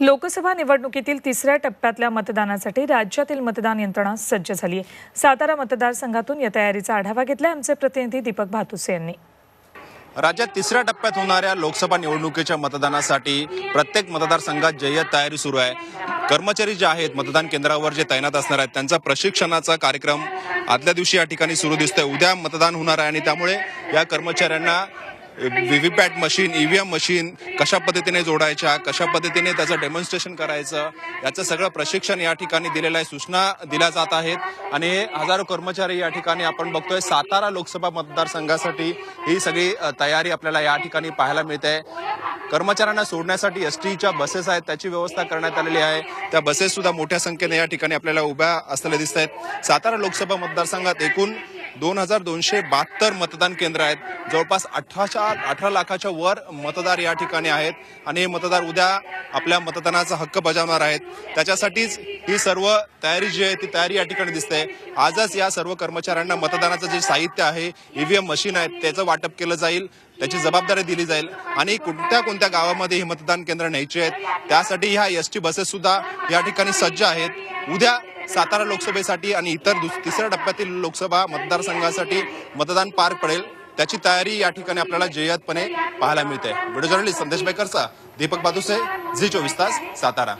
लोकसभा निवडणुकीतील तिसऱ्या टप्प्यातल्या मतदानासाठी राज्यातील मतदान यंत्रणा सज्ज झाली आहे. सातारा मतदारसंघातून या तयारीचा आढावा घेतला आमचे प्रतिनिधी दीपक भातुसे यांनी. राज्यात तिसऱ्या टप्प्यात होणाऱ्या लोकसभा निवडणुकीच्या मतदानासाठी प्रत्येक मतदारसंघात जय्यत तयारी सुरू आहे. कर्मचारी जे आहेत मतदान केंद्रावर जे तैनात असणार आहेत त्यांचा प्रशिक्षणाचा कार्यक्रम आदल्या दिवशी या ठिकाणी सुरू दिसतोय. उद्या मतदान होणार आहे आणि त्यामुळे या कर्मचाऱ्यांना व्हीव्हीपॅट मशीन ईव्हीएम मशीन कशा पद्धतीने जोडायच्या कशा पद्धतीने त्याचं डेमॉन्स्ट्रेशन करायचं याचं सगळं प्रशिक्षण या ठिकाणी दिलेलं आहे सूचना दिल्या जात आहेत. आणि हे हजारो कर्मचारी या ठिकाणी आपण बघतोय सातारा लोकसभा मतदारसंघासाठी ही सगळी तयारी आपल्याला या ठिकाणी पाहायला मिळते. कर्मचाऱ्यांना सोडण्यासाठी एस टीच्या बसेस आहेत त्याची व्यवस्था करण्यात आलेली आहे. त्या बसेस सुद्धा मोठ्या संख्येने या ठिकाणी आपल्याला उभ्या असलेल्या दिसत आहेत. सातारा लोकसभा मतदारसंघात एकूण दोन हजार दोनशे बहात्तर मतदान केंद्र आहेत. जवळपास अठराच्या अठरा लाखाच्या वर मतदार या ठिकाणी आहेत. आणि हे मतदार उद्या आपल्या मतदानाचा हक्क बजावणार आहेत. त्याच्यासाठीच ही सर्व तयारी जी आहे ती तयारी या ठिकाणी दिसते. आजच या सर्व कर्मचाऱ्यांना मतदानाचं जे साहित्य आहे ईव्हीएम मशीन आहेत त्याचं वाटप केलं जाईल त्याची जबाबदारी दिली जाईल. आणि कोणत्या कोणत्या गावामध्ये ही मतदान केंद्र न्यायची आहेत त्यासाठी ह्या एस टी बसेस सुद्धा या ठिकाणी सज्ज आहेत. उद्या सातारा लोकसभेसाठी आणि इतर दुस- तिसऱ्या टप्प्यातील लोकसभा मतदारसंघासाठी मतदान पार पडेल. त्याची तयारी या ठिकाणी आपल्याला जय्यतपणे पाहायला मिळते. व्हिडिओ जर्नलिस्ट संदेश बेकरचा दीपक बादुसे झी चोवीस तास सातारा.